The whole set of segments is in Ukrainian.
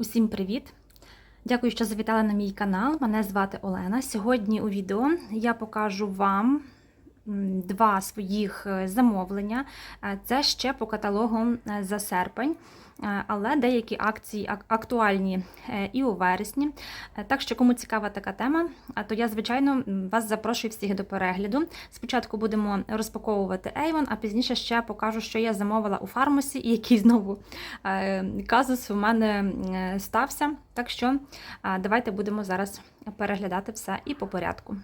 Усім привіт! Дякую, що завітали на мій канал. Мене звати Олена. Сьогодні у відео я покажу вам два своїх е, замовлення. Е, Це ще по каталогу е, за серпень, але деякі акції актуальні і у вересні. Так що, кому цікава така тема, то я, звичайно, вас запрошую всіх до перегляду. Спочатку будемо розпаковувати Avon, а пізніше ще покажу, що я замовила у фармасі і який знову казус у мене стався. Так що давайте будемо зараз переглядати все і по порядку.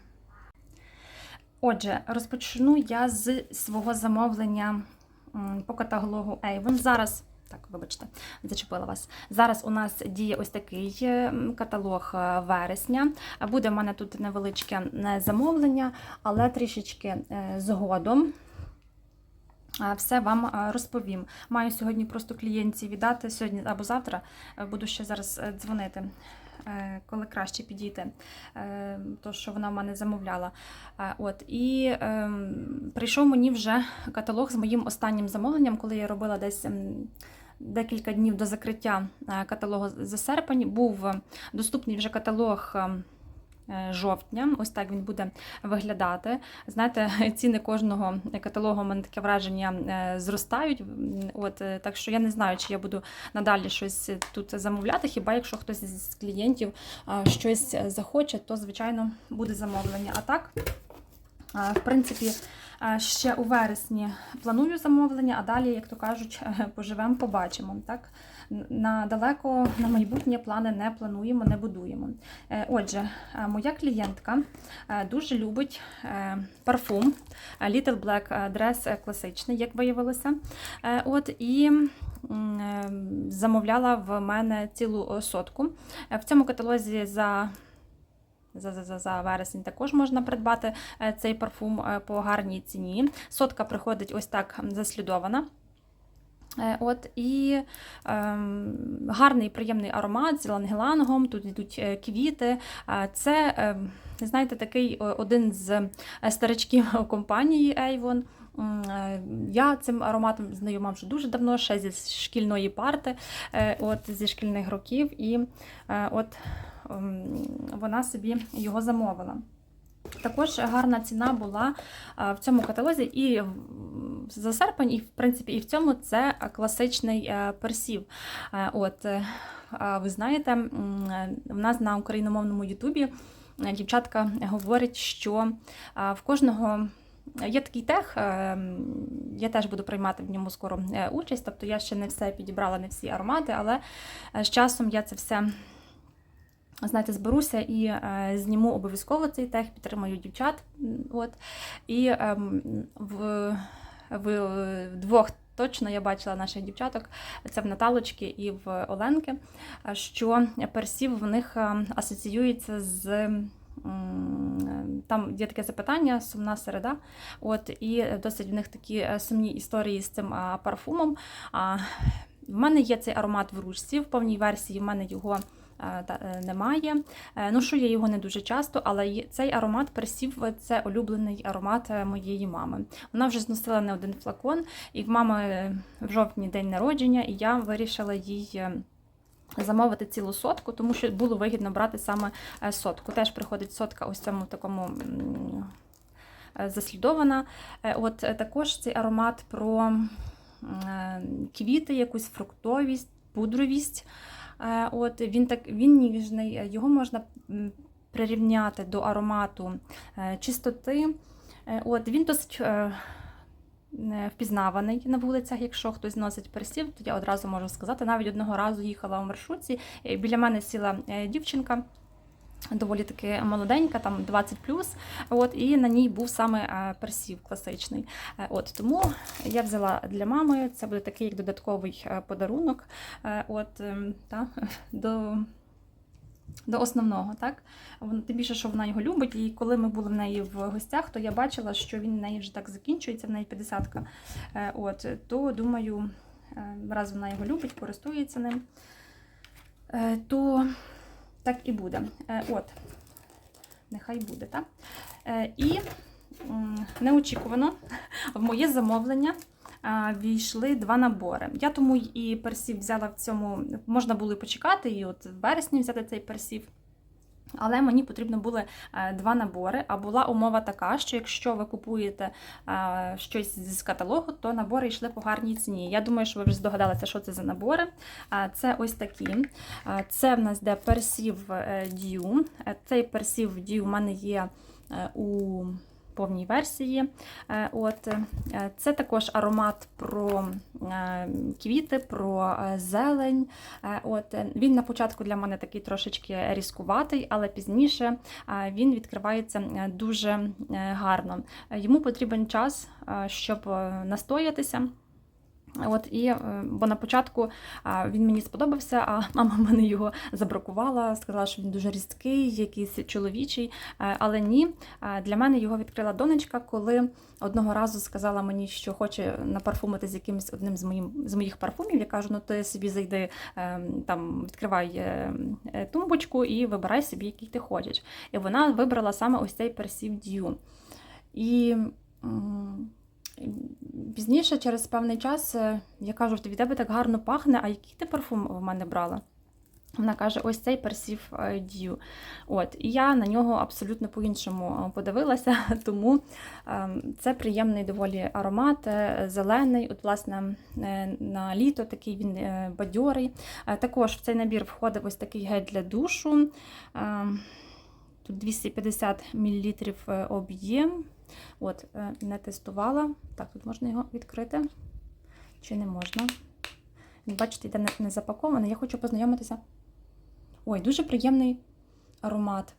Отже, розпочну я з свого замовлення по каталогу Avon. Зараз. Так, вибачте, зачепила вас. Зараз у нас діє ось такий е, каталог е, вересня. Буде в мене тут невеличке е, замовлення, але трішечки згодом все вам розповім. Маю сьогодні просто клієнтів віддати сьогодні або завтра. Буду ще зараз дзвонити. Е, Коли краще підійти, е, то що вона в мене замовляла. Е, От і ем, прийшов мені вже каталог з моїм останнім замовленням, коли я робила десь ем, декілька днів до закриття каталогу за серпень. Був доступний вже каталог. Е, Жовтня, ось так він буде виглядати. Знаєте, ціни кожного каталогу у мене таке враження е, зростають. От е, так що я не знаю, чи я буду надалі щось тут замовляти. Хіба якщо хтось з клієнтів щось захоче, то звичайно буде замовлення. А так, в принципі, ще у вересні планую замовлення, а далі, як то кажуть, поживемо, побачимо. Так? На далеко на майбутнє плани не плануємо, не будуємо. Е, Отже, е, моя клієнтка е, дуже любить е, парфум е, Little Black Dress е, класичний, як виявилося. Е, От і е, замовляла в мене цілу е, сотку. Е, В цьому каталозі за за, за, за, вересень також можна придбати е, цей парфум е, по гарній ціні. Сотка приходить ось так заслідована. Е, От і ем, гарний приємний аромат з лангелангом, тут йдуть квіти. Це, ем, знаєте, такий один з старичків компанії Avon. Я цим ароматом знайома вже дуже давно, ще зі шкільної парти, от зі шкільних років, і от вона собі його замовила. Також гарна ціна була в цьому каталозі і за серпень, і в принципі, і в цьому це класичний е, персів. Е, От, е, ви знаєте, е, в нас на україномовному Ютубі е, дівчатка говорить, що в кожного. Є такий тех, е, я теж буду приймати в ньому скоро е, участь, тобто я ще не все підібрала, не всі аромати, але е, з часом я це все знаєте, зберуся і е, зніму обов'язково цей тех, підтримаю дівчат. От. І ем, в, в двох точно я бачила наших дівчаток, це в Наталочки і в Оленки, е, що персів в них е, асоціюється з. Там є таке запитання, сумна середа. От, і досить в них такі е, сумні історії з цим парфумом. В мене є цей аромат в ручці, в повній версії в мене його е, е, немає. Е, Ношу я його не дуже часто, але цей аромат персів це улюблений аромат е, моєї мами. Вона вже зносила не один флакон, і в мами е, в жовтні день народження, і я вирішила їй. е, Замовити цілу сотку, тому що було вигідно брати саме е, сотку. Теж приходить сотка ось цьому такому е, заслідована. Е, От е, також цей аромат про е, квіти, якусь фруктовість, пудровість. Е, От він так він ніжний, е, його можна прирівняти до аромату е, чистоти. От він досить. Впізнаваний на вулицях, якщо хтось носить персів, то я одразу можу сказати. Навіть одного разу їхала у маршрутці, біля мене сіла дівчинка, доволі таки молоденька, там 20 От, і на ній був саме е, персів класичний. Е, От тому я взяла для мами. Це буде такий як додатковий е, подарунок. От ем, та, до. До основного, так? Тим більше, що вона його любить, і коли ми були в неї в гостях, то я бачила, що він в неї вже так закінчується, в неї 50-ка. Е, От, то думаю, е, раз вона його любить, користується ним, то так і буде. Е, От, нехай буде, так? Е, І неочікувано в моє замовлення війшли два набори. Я тому і персів взяла в цьому, можна було і почекати, і от в вересні взяти цей персів. Але мені потрібно були е, два набори. А була умова така, що якщо ви купуєте е, щось з каталогу, то набори йшли по гарній ціні. Я думаю, що ви вже здогадалися, що це за набори. Е, Це ось такі. Це в нас де персів дю. Цей персів дю в мене є у повній версії. Е, От е, це також аромат про е, квіти, про зелень. От він на початку для мене такий трошечки різкуватий, але пізніше він відкривається дуже гарно. Йому потрібен час, щоб настоятися. От і е, бо на початку він мені сподобався, а мама мене його забракувала, сказала, що він дуже різкий, якийсь чоловічий. Е, Але ні, е, для мене його відкрила донечка, коли одного разу сказала мені, що хоче напарфумити з якимось одним з моїм з моїх парфумів. Я кажу, ну ти собі зайди е, там, відкривай тумбочку і вибирай собі, який ти хочеш. І вона вибрала саме ось цей персів дю. І Пізніше, через певний час, е, я кажу, від тебе так гарно пахне, а який ти парфум в мене брала? Вона каже, ось цей персів дію. От, і я на нього абсолютно по-іншому е, подивилася, тому е, це приємний доволі аромат, е, зелений. От, власне, е, на літо такий він е, бадьорий. Е, Також в цей набір входив ось такий гель для душу. Е, Тут 250 мл об'єм. От, е, не тестувала. Так, тут можна його відкрити. Чи не можна? Бачите, йде не- запакований. Я хочу познайомитися. Ой, дуже приємний аромат.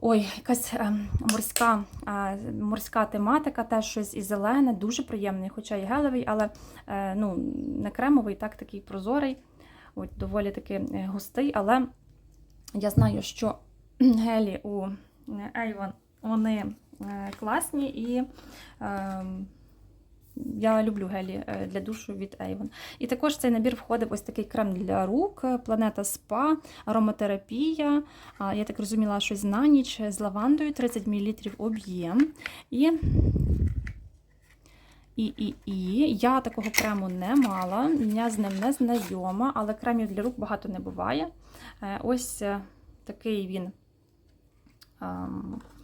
Ой, якась е, морська, е, морська тематика, теж щось і зелене, дуже приємний, хоча і гелевий, але ну, не кремовий, так такий прозорий, От, доволі таки густий. Але я знаю, що гелі у Avon, вони класні і е, я люблю гелі е, для душу від Avon. І також в цей набір входив ось такий крем для рук, е, планета спа, ароматерапія. Я так розуміла, щось на ніч з лавандою, 30 мл об'єм. І, і, і, і я такого крему не мала, я з ним не знайома, але кремів для рук багато не буває. Е, Ось е, такий він ем,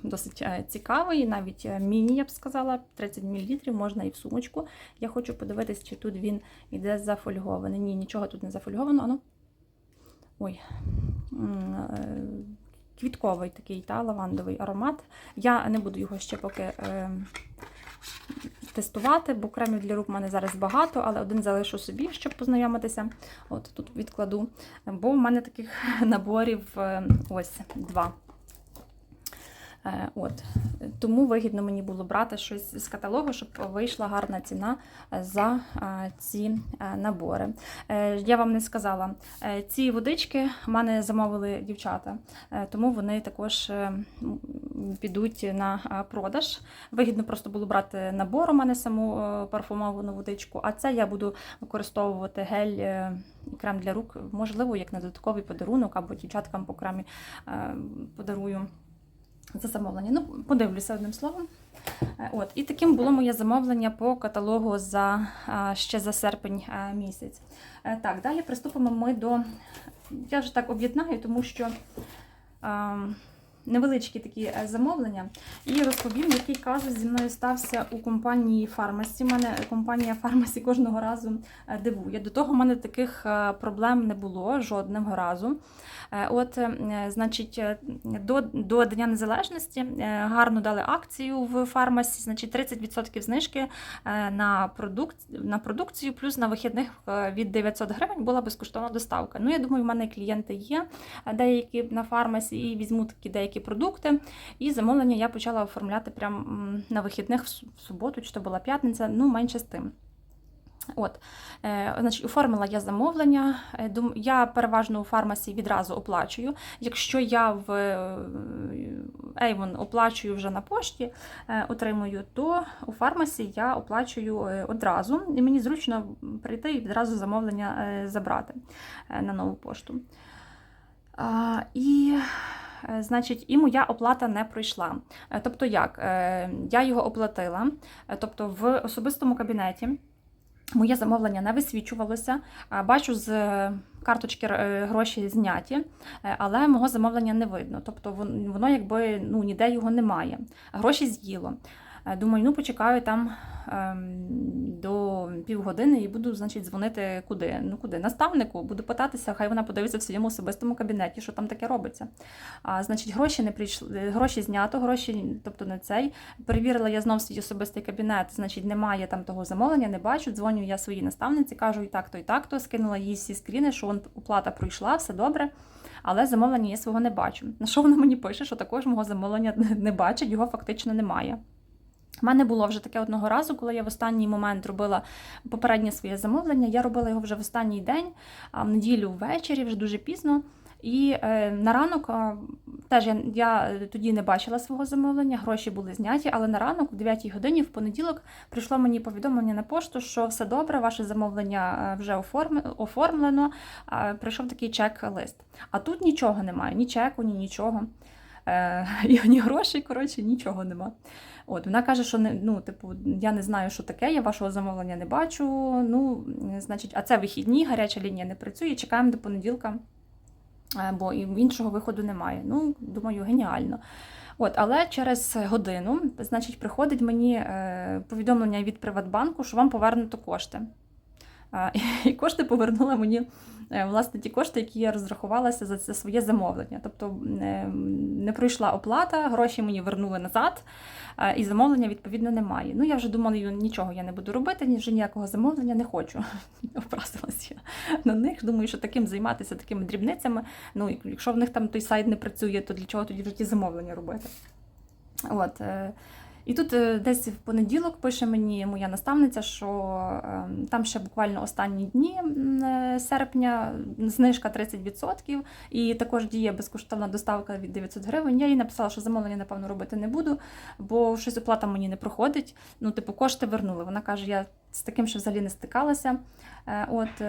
досить е, цікавий, навіть е, міні, я б сказала, 30 мл, можна і в сумочку. Я хочу подивитись, чи тут він іде зафольгований. Ні, нічого тут не зафольговано. Ану. Ой. Е, Квітковий такий та, лавандовий аромат. Я не буду його ще поки е, тестувати, бо кремів для рук в мене зараз багато, але один залишу собі, щоб познайомитися. От тут відкладу. Бо в мене таких наборів е, ось два. Е, От. Тому вигідно мені було брати щось з каталогу, щоб вийшла гарна ціна за е, ці е, набори. Е, Я вам не сказала, е, ці водички в мене замовили дівчата, е, тому вони також е, підуть на е, продаж. Вигідно просто було брати набор у мене саму е, парфумовану водичку, а це я буду використовувати гель е, і крем для рук, можливо, як на додатковий подарунок або дівчаткам по кремі е, подарую за замовлення. Ну, подивлюся одним словом. Е, От, і таким було моє замовлення по каталогу за ще за серпень місяць. Е, Так, далі приступимо ми до. Я вже так об'єднаю, тому що а, невеличкі такі е, замовлення. І розповім, який казус зі мною стався у компанії Фармасі. Мене компанія Фармасі кожного разу е, дивує. До того в мене таких е, проблем не було жодного разу. Е, От, е, значить, е, до, до Дня Незалежності е, гарно дали акцію в фармасі, значить 30% знижки е, на, продукт, на продукцію, плюс на вихідних е, від 900 гривень була безкоштовна доставка. Ну, я думаю, в мене клієнти є е, деякі на фармасі і візьму такі деякі продукти. І замовлення я почала оформляти прямо на вихідних в суботу, чи то була п'ятниця, ну менше з тим. От, е, значить, оформила я замовлення. Е, Я переважно у фармасі відразу оплачую. Якщо я в е, Avon оплачую вже на пошті, е, отримую, то у фармасі я оплачую е, одразу, і мені зручно прийти і відразу замовлення забрати на нову пошту. А, І, значить, і моя оплата не пройшла. Е, Тобто як? Е, Я його оплатила, е, тобто в особистому кабінеті. Моє замовлення не висвічувалося. Бачу з е, карточки е, гроші зняті, е, але мого замовлення не видно. Тобто вон- воно якби ну, ніде його немає. Гроші з'їло. Е, Думаю, ну почекаю там ем, до півгодини і буду, значить, дзвонити куди? Ну куди? Наставнику, буду питатися, хай вона подивиться в своєму особистому кабінеті, що там таке робиться. А, значить, гроші не прийшли, е, гроші знято, гроші, тобто не цей. Перевірила я знов свій особистий кабінет, значить, немає там того замовлення, не бачу. Дзвоню я своїй наставниці, кажу і так-то, і так-то. Скинула їй всі скріни, що оплата пройшла, все добре. Але замовлення я свого не бачу. На що вона мені пише, що також мого замовлення не бачить, його фактично немає. У мене було вже таке одного разу, коли я в останній момент робила попереднє своє замовлення. Я робила його вже в останній день, в неділю ввечері, вже дуже пізно. І е, на ранок е, теж я, я тоді не бачила свого замовлення, гроші були зняті, але на ранок, в 9 годині, в понеділок, прийшло мені повідомлення на пошту, що все добре, ваше замовлення е, вже оформ- оформлено. е, Прийшов такий чек-лист. А тут нічого немає, ні чеку, ні нічого. Е, і ні грошей, коротше, нічого нема. От, вона каже, що не, ну, типу, я не знаю, що таке, я вашого замовлення не бачу. Ну, значить, а це вихідні, гаряча лінія не працює, чекаємо до понеділка, е, бо іншого виходу немає. Ну, думаю, геніально. От, але через годину, значить, приходить мені е, повідомлення від Приватбанку, що вам повернуто кошти. Е, І кошти повернула мені е, власне ті кошти, які я розрахувалася за це своє замовлення. Тобто е, не пройшла оплата, гроші мені вернули назад, е, і замовлення відповідно немає. Ну я вже думала, «Ю, нічого я не буду робити, вже ніякого замовлення не хочу. Образилась я на них. Думаю, що таким займатися такими дрібницями. Ну, якщо в них там той сайт не працює, то для чого тоді вже ті замовлення робити? От. І тут е, десь в понеділок пише мені моя наставниця, що е, там ще буквально останні дні е, серпня знижка 30%, і також діє безкоштовна доставка від 900 гривень. Я їй написала, що замовлення, напевно, робити не буду, бо щось оплата мені не проходить. Ну, типу, кошти вернули. Вона каже, я з таким ще взагалі не стикалася. От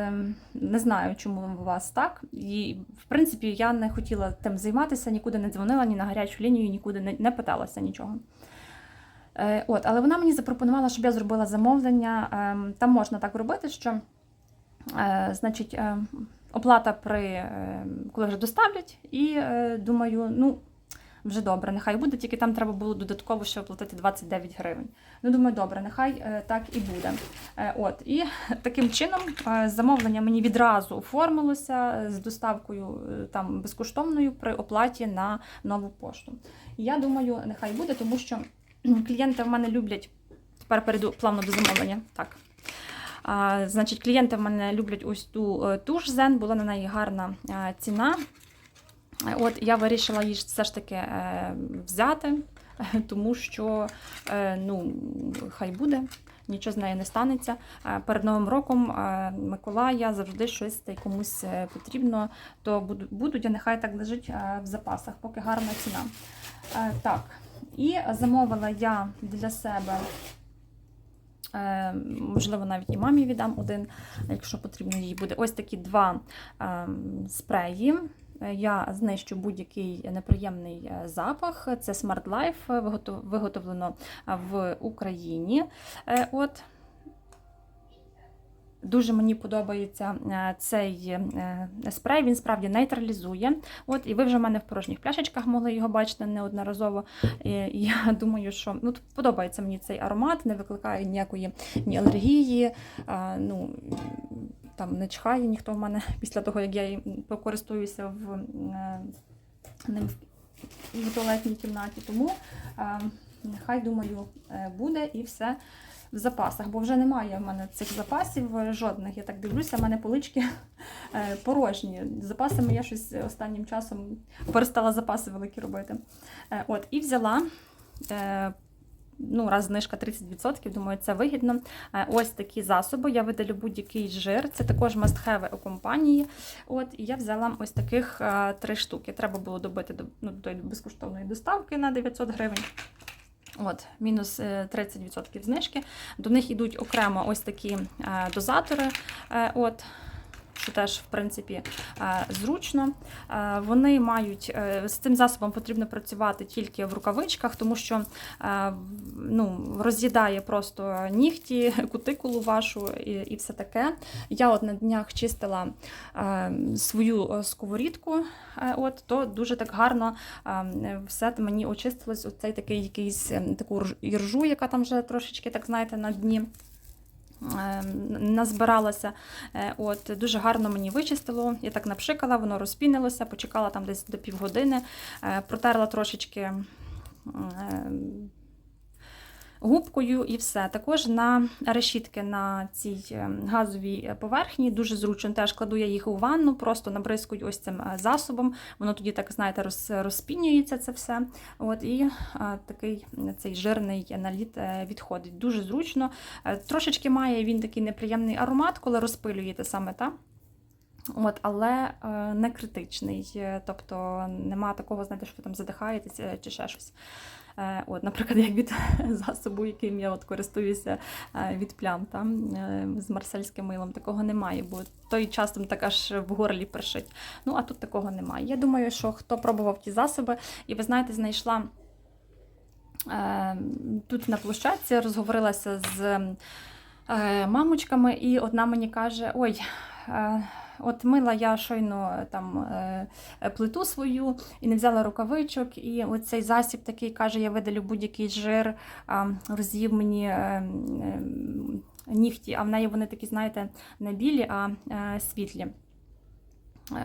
не знаю, чому у вас так. І в принципі я не хотіла тим займатися, нікуди не дзвонила, ні на гарячу лінію, нікуди не питалася нічого. Е, От, але вона мені запропонувала, щоб я зробила замовлення. Ем, Там можна так робити, що е, значить, е, оплата при е, коли вже доставлять, і думаю, ну. Вже добре, нехай буде, тільки там треба було додатково ще оплатити 29 гривень. Ну, думаю, добре, нехай так і буде. От, і таким чином замовлення мені відразу оформилося з доставкою там безкоштовною при оплаті на нову пошту. Я думаю, нехай буде, тому що клієнти в мене люблять. Тепер перейду плавно до замовлення. Так. А, значить, клієнти в мене люблять ось ту е, туш Zen, була на неї гарна е, ціна. От я вирішила її все ж таки е, взяти, тому що ну, хай буде, нічого з нею не станеться. Перед Новим роком Миколая завжди щось комусь потрібно, то буду, будуть, а нехай так лежить в запасах, поки гарна ціна. Так, і замовила я для себе. Е, Можливо, навіть і мамі віддам один, якщо потрібно їй буде. Ось такі два е, спреї. Я знищу будь-який неприємний е, запах. Це Smart Life, виготовлено в Україні. От. Дуже мені подобається е, цей е, спрей, він справді нейтралізує. От, і ви вже в мене в порожніх пляшечках могли його бачити неодноразово. І я думаю, що ну, подобається мені цей аромат, не викликає ніякої ні алергії. а, ну, там не чхає ніхто в мене після того, як я їм покористуюся в, е, ним в- туалетній кімнаті. Тому е, нехай, думаю, е, буде і все в запасах, бо вже немає в мене цих запасів жодних. Я так дивлюся, в мене полички е, порожні. Запасами я щось останнім часом перестала запаси великі робити. Е, От, і взяла. е, Ну, раз знижка 30%, думаю, це вигідно. Ось такі засоби. Я видалю будь-який жир. Це також must-have у компанії. От, і я взяла ось таких три штуки. Треба було добити до, ну, до безкоштовної доставки на 900 гривень. От, мінус е, 30% знижки. До них йдуть окремо ось такі е, дозатори. Е, От, що теж, в принципі, е, зручно. Е, Вони мають е, з цим засобом потрібно працювати тільки в рукавичках, тому що ну, роз'їдає просто нігті, кутикулу вашу і, і все таке. Я от на днях чистила свою сковорідку, от, то дуже так гарно все мені очистилось. Оцей такий якийсь е, таку іржу, яка там вже трошечки, так знаєте, на дні. Е, Назбиралася, Е, от дуже гарно мені вичистило. Я так напшикала, воно розпінилося, почекала там десь до півгодини, е, протерла трошечки е, губкою і все. Також на решітки на цій е, газовій поверхні дуже зручно. Теж кладу я їх у ванну, просто набризкую ось цим е, засобом. Воно тоді, так знаєте, роз, розпінюється це все. От, і е, такий цей жирний наліт відходить. Дуже зручно. Трошечки має він такий неприємний аромат, коли розпилюєте саме та. От, але не критичний, тобто нема такого, знаєте, що ви там задихаєтесь е, чи ще щось. Е, От, наприклад, як від засобу, яким я от користуюся е, від плям там, е, з марсельським милом, такого немає, бо той часом так аж в горлі першить. Ну, а тут такого немає. Я думаю, що хто пробував ті засоби, і ви знаєте, знайшла тут на площадці, розговорилася з мамочками, і одна мені каже: Ой, от мила я щойно е, там е, плиту свою і не взяла рукавичок, і оцей засіб такий каже: я видалю будь-який жир, роз'їв мені. е, е, Нігті, а в неї вони такі, знаєте, не білі, а е, світлі.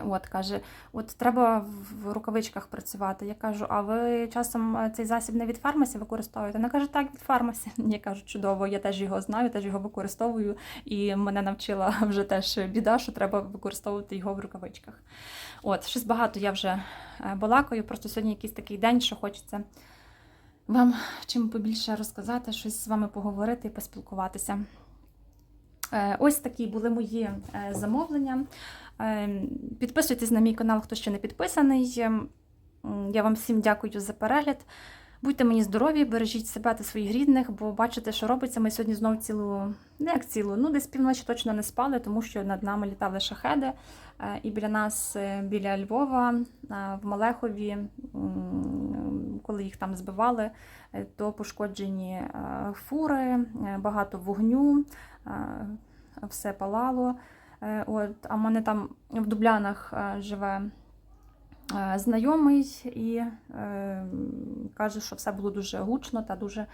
От, каже, от треба в рукавичках працювати. Я кажу, а ви часом е, цей засіб не від фармасі використовуєте? Вона каже, так, від фармасі. Я кажу, чудово, я теж його знаю, теж його використовую, і мене навчила вже теж біда, що треба використовувати його в рукавичках. От, щось багато я вже е, балакаю, просто сьогодні якийсь такий день, що хочеться вам чим побільше розказати, щось з вами поговорити і поспілкуватися. Е, Ось такі були мої замовлення. Е, Підписуйтесь на мій канал, хто ще не підписаний. Ем, Я вам всім дякую за перегляд. Будьте мені здорові, бережіть себе та своїх рідних, бо бачите, що робиться. Ми сьогодні знову цілу, не як цілу, ну десь півночі точно не спали, тому що над нами літали шахеди. Е, І біля нас, е, біля Львова, е, в Малехові, коли їх там збивали, то пошкоджені фури, багато вогню, все палало. Е, От, а в мене там в Дублянах е, живе е, знайомий і каже, що все було дуже гучно та дуже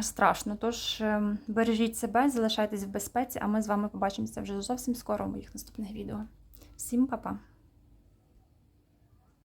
страшно. Тож бережіть себе, залишайтесь в безпеці, а ми з вами побачимося вже зовсім скоро в моїх наступних відео. Всім па-па!